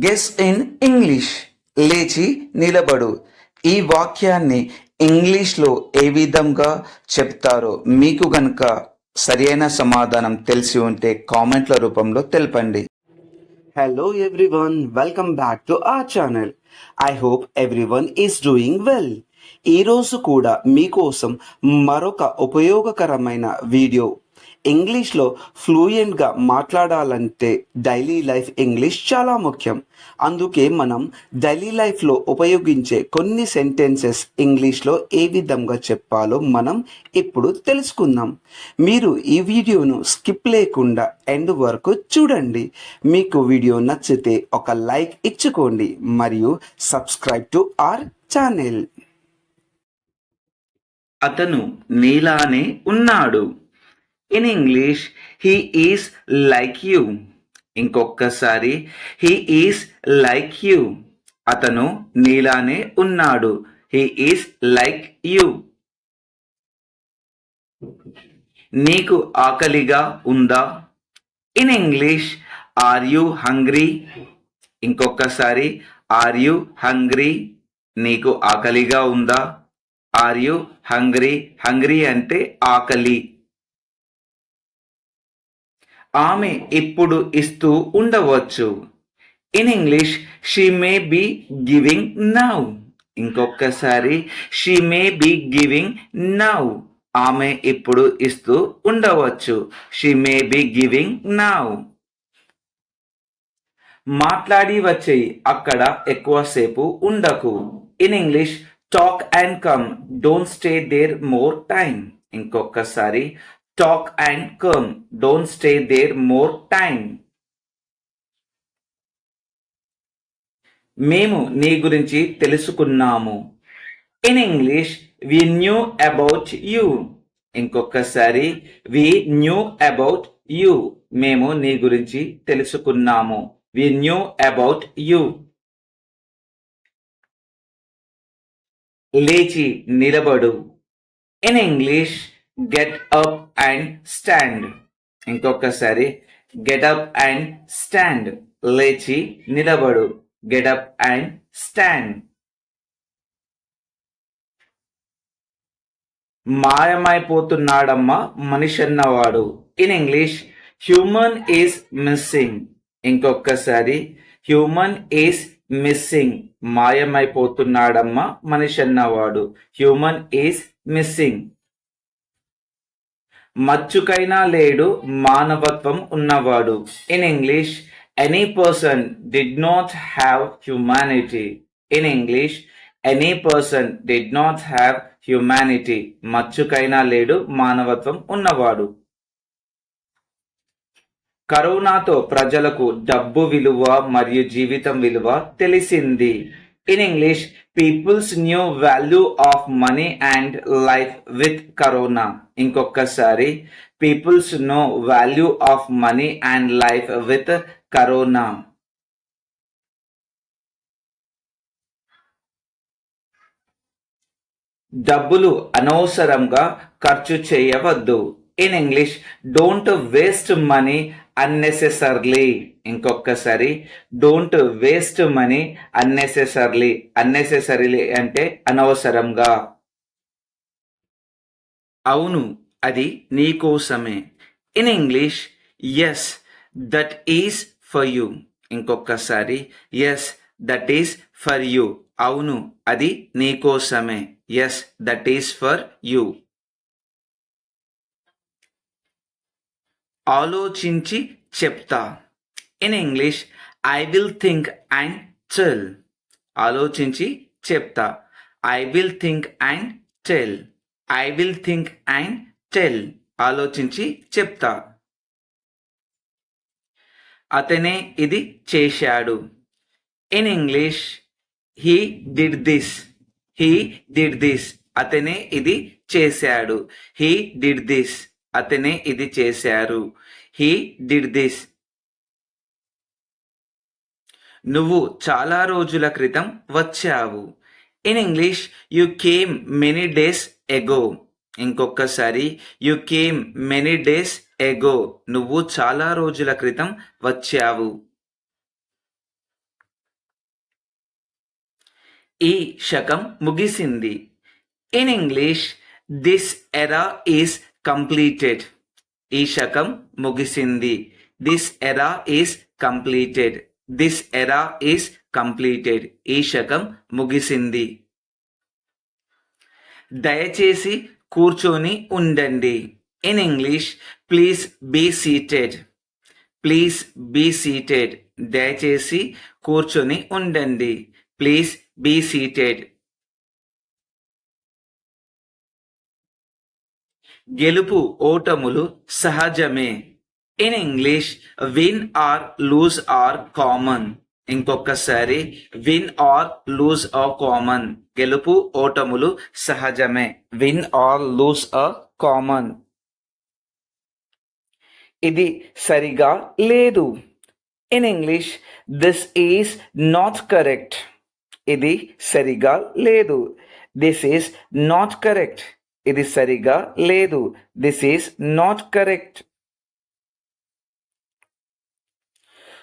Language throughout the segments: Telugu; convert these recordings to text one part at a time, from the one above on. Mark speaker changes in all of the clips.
Speaker 1: గెస్ ఇన్ ఇంగ్లీష్ లేచి నిలబడు. ఈ వాక్యాన్ని ఇంగ్లీష్లో ఏ విధంగా చెప్తారో మీకు కనుక సరైన సమాధానం తెలిసి ఉంటే కామెంట్ల రూపంలో తెలపండి.
Speaker 2: Hello everyone welcome back to ఆ channel I hope everyone is doing well ఈరోజు కూడా మీకోసం మరొక ఉపయోగకరమైన వీడియో ఇంగ్లీష్లో ఫ్లూయెంట్గా మాట్లాడాలంటే డైలీ లైఫ్ ఇంగ్లీష్ చాలా ముఖ్యం. అందుకే మనం డైలీ లైఫ్లో ఉపయోగించే కొన్ని సెంటెన్సెస్ ఇంగ్లీష్లో ఏ విధంగా చెప్పాలో మనం ఇప్పుడు తెలుసుకుందాం. మీరు ఈ వీడియోను స్కిప్ లేకుండా ఎండ్ వరకు చూడండి. మీకు వీడియో నచ్చితే ఒక లైక్ ఇచ్చుకోండి మరియు సబ్స్క్రైబ్ టు ఆర్ ఛానల్.
Speaker 1: అతను నీలానే ఉన్నాడు. In English he is like you ఇంకొకసారి హీ ఈస్ లైక్ యూ అతను నీలానే ఉన్నాడు. హీ ఈస్ లైక్ యూ నీకు ఆకలిగా ఉందా? In English are you hungry ఇంకొకసారి ఆర్ యు హంగ్రీ నీకు ఆకలిగా ఉందా? ఆర్ యు హంగ్రీ హంగ్రీ అంటే ఆకలి. ఆమె ఇప్పుడు ఇస్తూ ఉండవచ్చు. In English she may be giving now ఇంకొకసారి she may be giving now ఆమె ఇప్పుడు ఇస్తూ ఉండవచ్చు. She may be giving now మాట్లాడి వచ్చేయి. అక్కడ ఎక్కువసేపు ఉండకు. In English talk and come don't stay there more time ఇంకొకసారి talk and come. Don't stay there more time. మేము నీ గురించి తెలుసుకున్నాము. In English we knew about you ఇంకొకసారి వి న్యూ అబౌట్ యూ మేము నీ గురించి తెలుసుకున్నాము. వి న్యూ అబౌట్ యూ లేచి నిలబడు. In English get up and stand ఇంకొకసారి గెట్ అప్ అండ్ స్టాండ్ లేచి నిలబడు. గెట్ అప్ అండ్ స్టాండ్ మాయమైపోతున్నాడమ్మా మనిషి అన్నవాడు in English human is missing ఇంకొకసారి హ్యూమన్ ఈస్ మిస్సింగ్ మాయమైపోతున్నాడమ్మా మనిషి అన్నవాడు హ్యూమన్ ఈస్ మిస్సింగ్ మచ్చుకైనా లేడు మానవత్వం ఉన్నవాడు. In English any person did not have humanity in English any person did not have humanity మచ్చుకైనా లేడు మానవత్వం ఉన్నవాడు. కరోనాతో ప్రజలకు డబ్బు విలువ మరియు జీవితం విలువ తెలిసింది. In English peoples knew value of money and life with corona ఇంకొకసారి peoples know value of money and life with corona డబ్బులు అనవసరంగా ఖర్చు చేయవద్దు. In English don't waste money unnecessarily ఇంకొకసారి don't waste money unnecessarily unnecessarily అంటే అనవసరంగా. అవును అది నీ కోసమే. In English yes that is for you ఇంకొకసారి yes that is for you అవును అది నీ కోసమే. Yes that is for you ఆలోచించి చెప్తా. In English I will think and tell ఆలోచించి చెప్తా. I will think and tell I will think and tell ఆలోచించి చెప్తా. అతనే ఇది చేశాడు. In English he did this he did this అతనే ఇది చేశాడు. హీ డిడ్ దిస్ అతనే ఇది చేశారు. He did this. నువ్వు చాలా రోజుల క్రితం వచ్చావు. In English you came many days ago. ఇంకొకసారి you came many days ago. నువ్వు చాలా రోజుల క్రితం వచ్చావు. ఈ శకం ముగిసింది. In English this era is completed ఈ శకం ముగిసింది. This era is completed this era is completed ఈ శకం ముగిసింది. దయచేసి కూర్చొని ఉండండి. In English please be seated please be seated దయచేసి కూర్చొని ఉండండి. ప్లీజ్ బీ సీటెడ్ గెలుపు ఓటములు సహజమే. In English win or lose are common ఇంకొకసారి win or lose are common గెలుపు ఓటములు సహజమే. Win or lose are common ఇది సరిగా లేదు. In English this is not correct ఇది సరిగా లేదు. దిస్ ఈజ్ నాట్ కరెక్ట్ ఇది సరిగా లేదు. దిస్ ఈజ్ నాట్ కరెక్ట్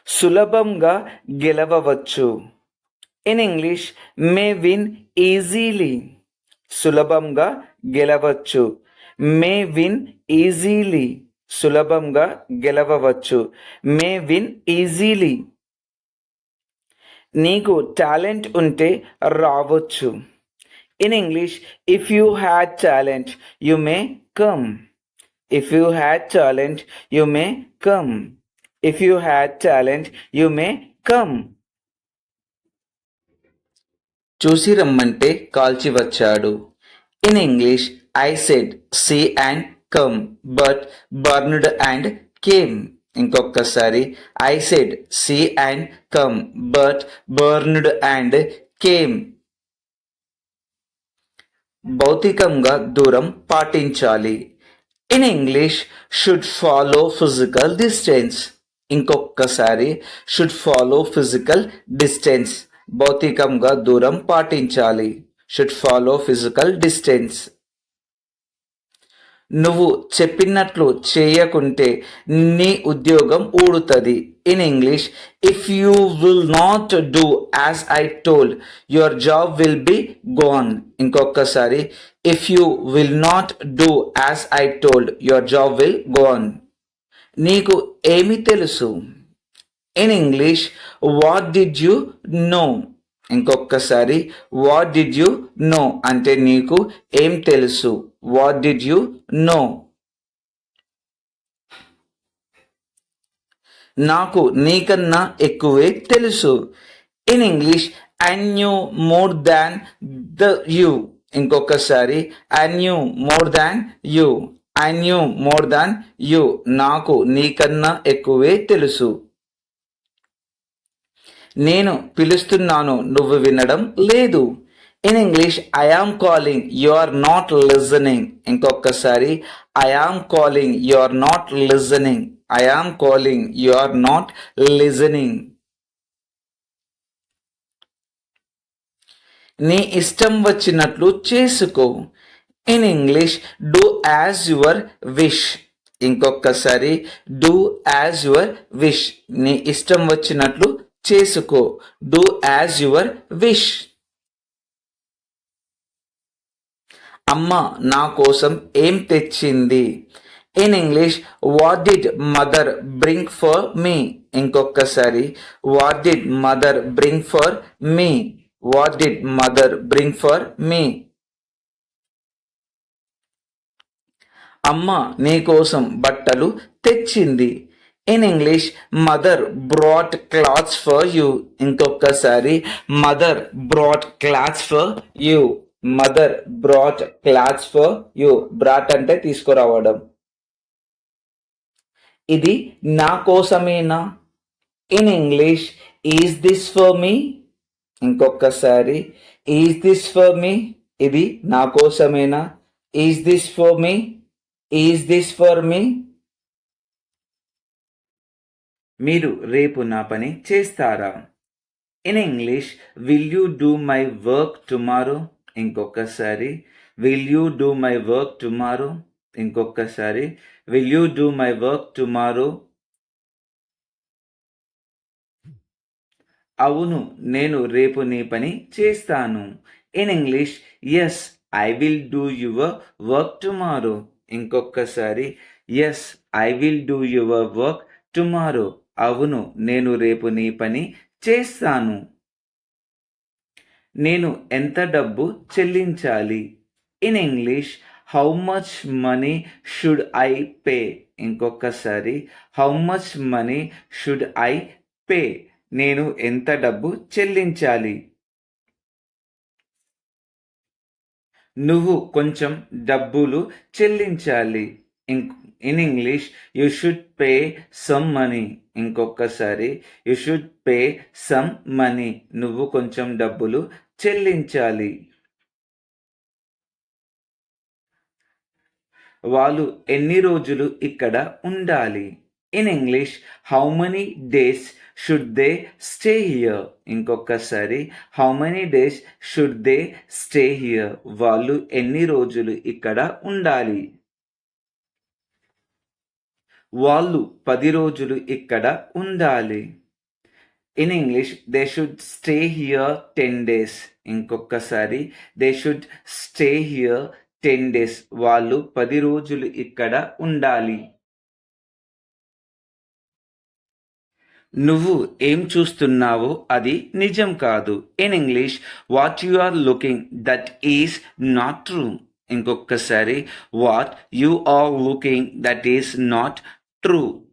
Speaker 1: సులభంగా గెలవవచ్చు. In English may win easily సులభంగా గెలవచ్చు. మే విన్ ఈజీలీ సులభంగా గెలవవచ్చు. మే విన్ ఈజీలీ నీకు టాలెంట్ ఉంటే రావచ్చు. In English if you had challenge you may come if you had challenge you may come if you had talent you may come చూసి రమ్మంటే కాల్చి వచ్చాడు. In English I said see and come but burned and came ఇంకొకసారి I said see and come but burned and came భౌతికంగా దూరం పాటించాలి. In English should follow physical distance ఇంకొకసారి షుడ్ ఫాలో ఫిజికల్ డిస్టెన్స్ భౌతికంగా దూరం పాటించాలి. షుడ్ ఫాలో ఫిజికల్ డిస్టెన్స్ నువ్వు చెప్పినట్లు చేయకుంటే నీ ఉద్యోగం ఊడుతుంది. In English if you will not do as I told your job will be gone ఇంకొకసారి if you will not do as I told your job will gone నీకు ఏమి తెలుసు? In English what did you know ఇంకొకసారి వాట్ డిడ్ యు నో అంటే నీకు ఏం తెలుసు? వాట్ డిడ్ యు నో నాకు నీకన్నా ఎక్కువే తెలుసు. In English I knew more than the you ఇంకొకసారి I knew more than you I knew more than you నాకు నీకన్నా ఎక్కువే తెలుసు. నేను పిలుస్తున్నాను నువ్వు వినడం లేదు. In English I am calling you are not listening ఇంకొకసారి I am calling you are not listening I am calling you are not listening నీ ఇష్టం వచ్చినట్లు చేసుకో. In English do as your wish ఇంకొకసారి డూ యాజ్ యువర్ విష్ నీ ఇష్టం వచ్చినట్లు చేసుకో. డూ యాజ్ యువర్ విష్ అమ్మ నా కోసం ఏం తెచ్చింది? In English what did mother bring for me ఇంకొకసారి what did mother bring for me what did mother bring for me అమ్మ నీ కోసం బట్టలు తెచ్చింది. In English mother brought clothes for you ఇంకొకసారి mother brought clothes for you mother brought clothes for you. Brought అంటే తీసుకురావడం. ఇది నా కోసమేనా? In English is this for me ఇంకొకసారి ఈజ్ దిస్ ఫర్ మీ ఇది నా కోసమేనా? Is this for me is this for me మీరు రేపు నా పని చేస్తారా? In English will you do my work tomorrow ఇంకొకసారి will you do my work tomorrow ఇంకొకసారి will you do my work tomorrow అవును నేను రేపు నీ పని చేస్తాను. In English yes I will do your work tomorrow ఇంకొకసారి yes I will do your work tomorrow అవును నేను రేపు నీ పని చేస్తాను. నేను ఎంత డబ్బు చెల్లించాలి? In English how much money should I pay ఇంకొకసారి how much money should I pay నేను ఎంత డబ్బు చెల్లించాలి? నువ్వు కొంచెం డబ్బులు చెల్లించాలి. In English you should pay some money ఇంకొకసారి you should pay some money నువ్వు కొంచెం డబ్బులు చెల్లించాలి. వాళ్ళు ఎన్ని రోజులు ఇక్కడ ఉండాలి? In English how many days should they stay here ఇంకొకసారి how many days should they stay here వాళ్ళు ఎన్ని రోజులు ఇక్కడ ఉండాలి? వాళ్ళు పది రోజులు ఇక్కడ ఉండాలి. In English they should stay here ten days ఇంకొకసారి they should stay here ten days వాళ్ళు పది రోజులు ఇక్కడ ఉండాలి. నువ్వు ఏం చూస్తున్నావో అది నిజం కాదు. In English what you are looking that is not true ఇంకొకసారి what you are looking that is not true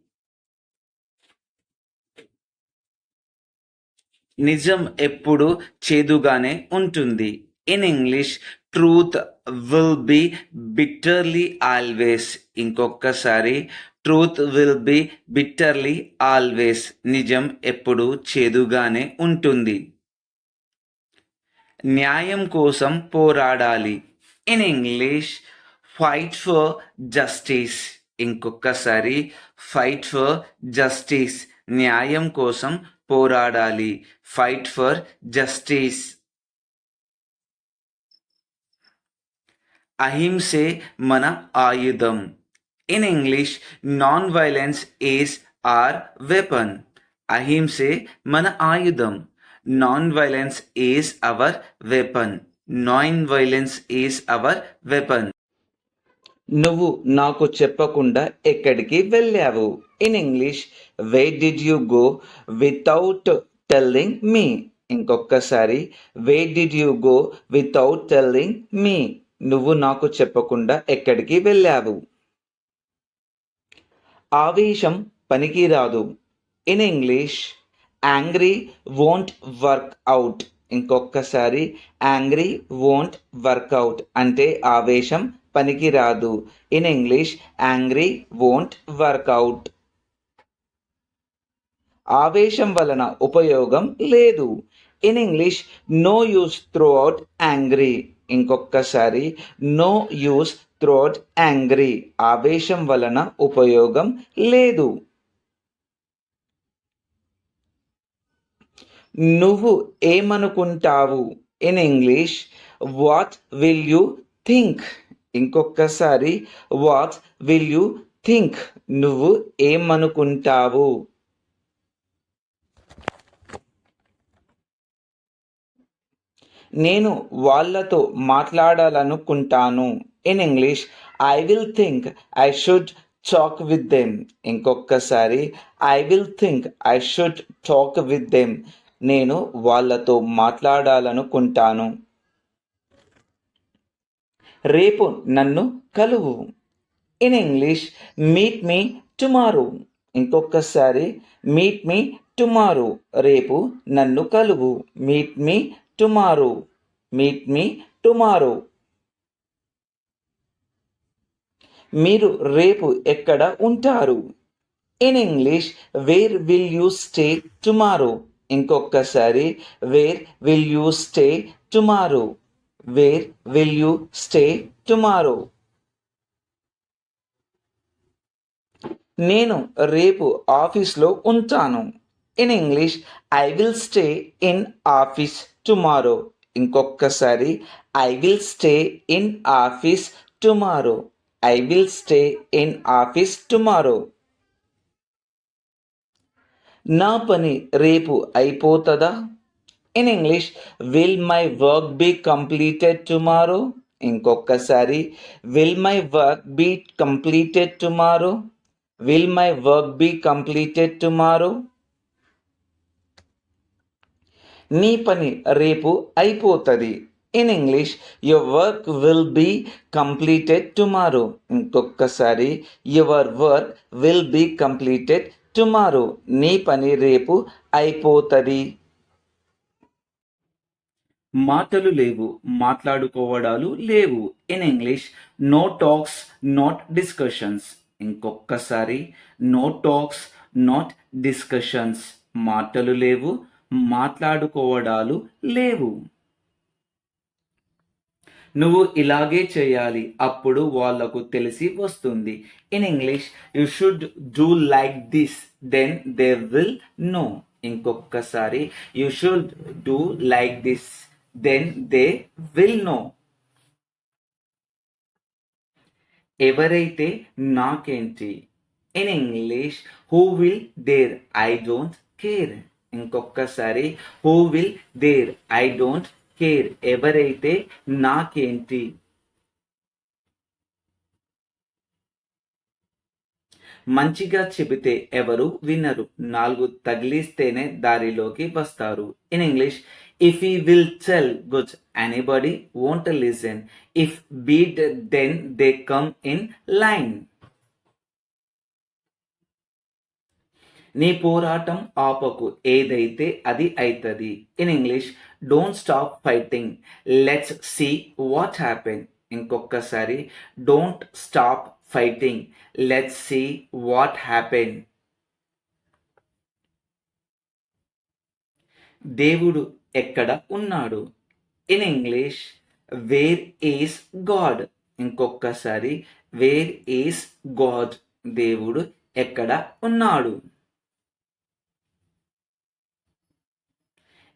Speaker 1: నిజం ఎప్పుడు చేదుగానే ఉంటుంది. In English truth will be bitterly always ఇంకొకసారి truth will be bitterly always నిజం ఎప్పుడు చేదుగానే ఉంటుంది. న్యాయం కోసం పోరాడాలి. In English fight for justice ఇంకొకసారి ఫైట్ ఫర్ జస్టిస్ న్యాయం కోసం పోరాడాలి. ఫైట్ ఫర్ జస్టిస్ అహింసే మన ఆయుధం. In English non violence is our weapon అహింసే మన ఆయుధం. Non violence is our weapon non violence is our weapon నువ్వు నాకు చెప్పకుండా ఎక్కడికి వెళ్ళావు? In English way did you go without telling me ఇంకొకసారి way did you go without telling me నువ్వు నాకు చెప్పకుండా ఎక్కడికి వెళ్ళావు? ఆవేశం పనికిరాదు. In English angry won't work out ఇంకొకసారి యాంగ్రీ వోంట్ వర్కౌట్ అంటే ఆవేశం పనికిరాదు. In English angry won't work out ఆవేశం వలన ఉపయోగం లేదు. In English no use throughout angry ఇంకొకసారి no use through out angry ఆవేశం వలన ఉపయోగం లేదు. నువ్వు ఏమనుకుంటావు? In English what will you think ఇంకొకసారి వాట్ విల్ యూ థింక్ నువ్వు ఏమనుకుంటావు? నేను వాళ్ళతో మాట్లాడాలనుకుంటాను. In English I will think I should talk with them ఇంకొకసారి I will think I should talk with them నేను వాళ్ళతో మాట్లాడాలనుకుంటాను. రేపు నన్ను కలువు. In English meet me tomorrow ఇంకొకసారి మీట్ మీ టుమారో రేపు నన్ను కలువు. Meet me tomorrow meet me tomorrow మీరు రేపు ఎక్కడ ఉంటారు? In English where will you stay tomorrow ఇంకొకసారి where will you stay tomorrow where will you stay tomorrow నేను రేపు ఆఫీస్లో ఉంటాను. In English I will stay in office tomorrow ఇంకొకసారి I will stay in office tomorrow I will stay in office tomorrow నా పని రేపు అయిపోతుందా? In English will my work be completed tomorrow ఇంకొకసారి will my work be completed tomorrow will my work be completed tomorrow నీ పని రేపు అయిపోతుంది. In English your work will be completed tomorrow ఇంకొకసారి your work will be completed tomorrow నీ పని రేపు అయిపోతుంది. మాటలు లేవు మాట్లాడుకోవడాలు లేవు. In English no talks not discussions ఇంకొకసారి నో టాక్స్ నాట్ డిస్కషన్స్ మాటలు లేవు మాట్లాడుకోవడాలు లేవు. నువ్వు ఇలాగే చేయాలి అప్పుడు వాళ్ళకు తెలిసి వస్తుంది. In English you should do like this then they will know ఇంకొకసారి you should do like this then they will know ఎవరైతే నాకేంటి? In English who will there I don't care ఇంకొకసారి who will there I don't care ఎవరైతే నాకేంటి? మంచిగా చెబితే ఎవరు వినరు. నాలుగు తగిలిస్తేనే దారిలోకి వస్తారు. In English if he will tell good anybody won't listen if beat then they come in line నీ పోరాటం ఆపకు. ఏదైతే అది అవుతుంది in English don't stop fighting let's see what happen ఇంకొకసారి don't stop fighting let's see what happen దేవుడు ఎక్కడ ఉన్నాడు? In English where is God ఇంకొకసారి వేర్ ఈస్ గాడ్ దేవుడు ఎక్కడ ఉన్నాడు?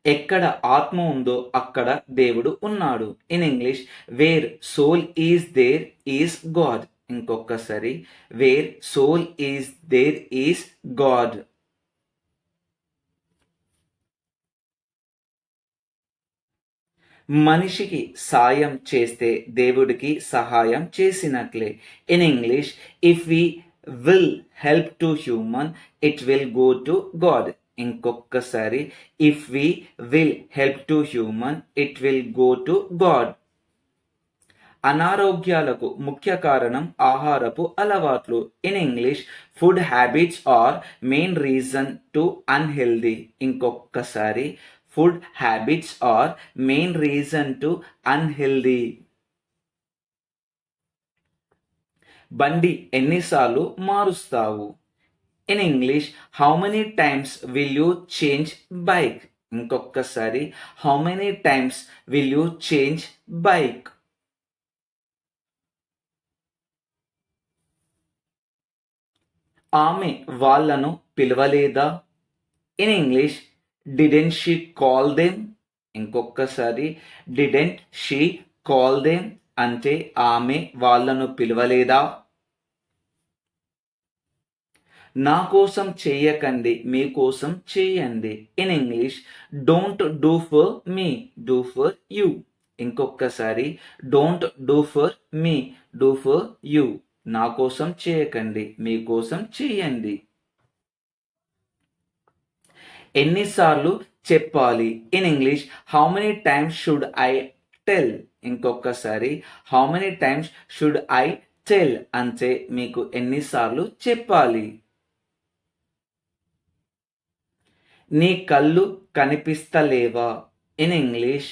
Speaker 1: ఎక్కడ ఆత్మ ఉందో అక్కడ దేవుడు ఉన్నాడు. In English where soul is there is God ఇంకొకసారి where soul is there is God మనిషికి సాయం చేస్తే దేవుడికి సహాయం చేసినట్లే. In English if we will help to human it will go to God ఇంకొకసారి if we will help to human it will go to God అనారోగ్యాలకు ముఖ్య కారణం ఆహారపు అలవాట్లు. In English food habits are main reason to unhealthy ఇంకొకసారి food habits are main reason to unhealthy. బండి ఎన్నిసార్లు మారుస్తావు? In English how many times will you change bike ఇంకొకసారి how many times will you change bike ఆమె వాళ్ళను పిలవలేదా? In English didn't she call them ఇంకొకసారి డిడెంట్ షీ కాల్ దెమ్ అంటే ఆమె వాళ్ళను పిలవలేదా? నా కోసం చేయకండి మీ కోసం చేయండి in English don't do for me do for you ఇంకొకసారి don't do for me do for you నా కోసం చేయకండి మీ కోసం చేయండి ఎన్నిసార్లు చెప్పాలి in English how many times should I tell ఇంకొకసారి how many times should I tell అంటే మీకు ఎన్నిసార్లు చెప్పాలి? నీ కళ్ళు కనిపిస్తలేవా? In English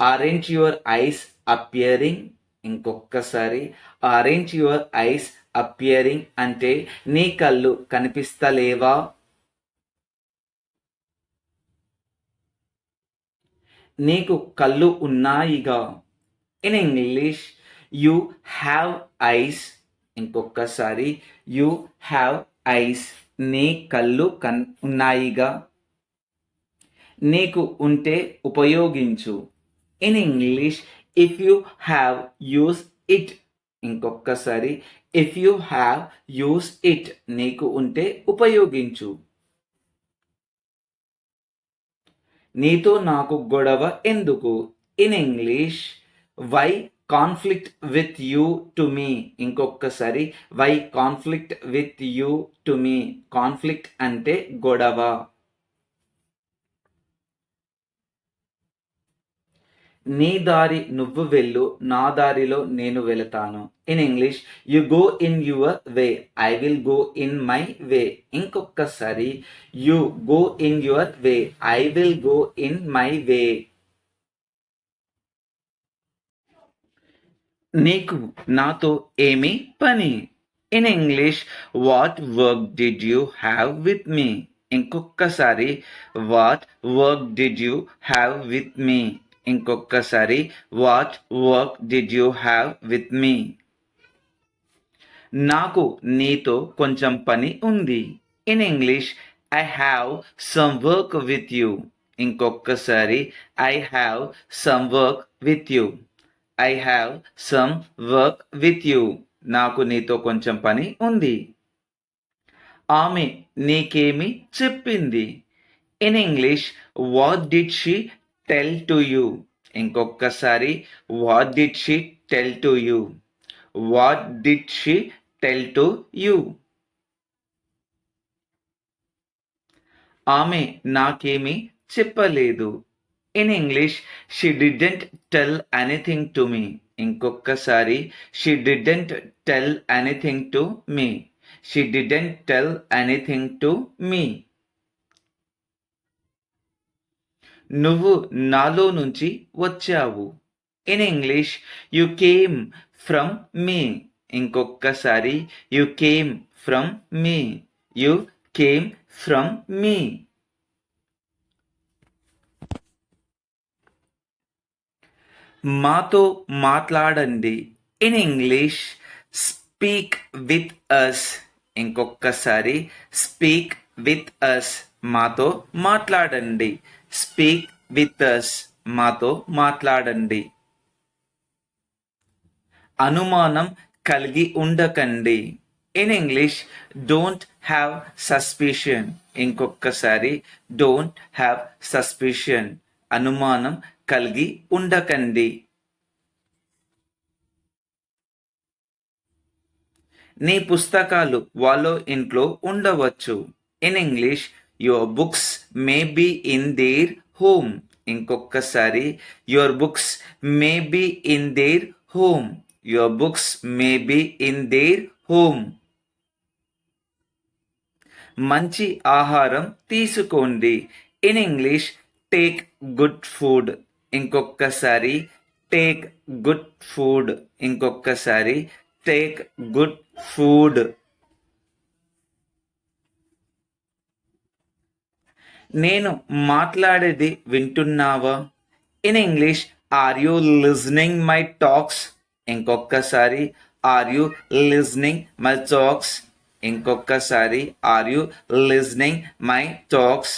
Speaker 1: orange your eyes appearing ఇంకొకసారి ఆరెంజ్ యువర్ ఐస్ అపియరింగ్ అంటే నీ కళ్ళు కనిపిస్తలేవా? నీకు కళ్ళు ఉన్నాయిగా. In English you have eyes ఇంకొకసారి యు హ్యావ్ ఐస్ నీ కళ్ళు కన్ ఉన్నాయిగా. నీకు ఉంటే ఉపయోగించు. In English if you have use it ఇంకొకసారి if you have use it నీకు ఉంటే ఉపయోగించు. నీతో నాకు గొడవ ఎందుకు? In English why conflict with you to me ఇంకొకసారి why conflict with you to me conflict అంటే గొడవ. నీ దారి నువ్వు వెళ్ళు నా దారిలో నేను వెళతాను. In English you go in your way I will go in my way ఇంకొకసారి you go in your way I will go in my way నీకు నాతో ఏమి పని? In English what work did you have with me ఇంకొకసారి what work did you have with me ఇంకొకసారి what work did you have with me నాకు నీతో కొంచెం పని ఉంది. In English I have some work with you ఇంకొకసారి I have some work with you I have some work with you నాకు నీతో కొంచెం పని ఉంది. ఆమె నీకేమి చెప్పింది? In English what did she tell to you ఇంకొకసారి what did she tell to you what did she tell to you ఆమె నాకేమీ చెప్పలేదు. In English she didn't tell anything to me ఇంకొకసారి she didn't tell anything to me she didn't tell anything to me నువ్వు నాలో నుంచి వచ్చావు. In English you came from me ఇంకొకసారి you came from me you came from me మాతో మాట్లాడండి. In English speak with us ఇంకొకసారి స్పీక్ విత్ అస్ మాతో మాట్లాడండి. స్పీక్ విత్ అస్ మాతో మాట్లాడండి. అనుమానం కలిగి ఉండకండి. In English don't have suspicion ఇంకొకసారి డోంట్ హ్యావ్ సస్పిషన్ అనుమానం కలిగి ఉండకండి. నీ పుస్తకాలు వాళ్ళ ఇంట్లో ఉండవచ్చు. In English your books may be in their home ఇంకొకసారి your books may be in their home your books may be in their home మంచి ఆహారం తీసుకోండి. In English take good food ఇంకొకసారి టేక్ గుడ్ ఫుడ్ ఇంకొకసారి టేక్ గుడ్ ఫుడ్ నేను మాట్లాడేది వింటున్నావా? In English are you listening my talks ఇంకొకసారి are you listening my talks ఇంకొకసారి are you listening my talks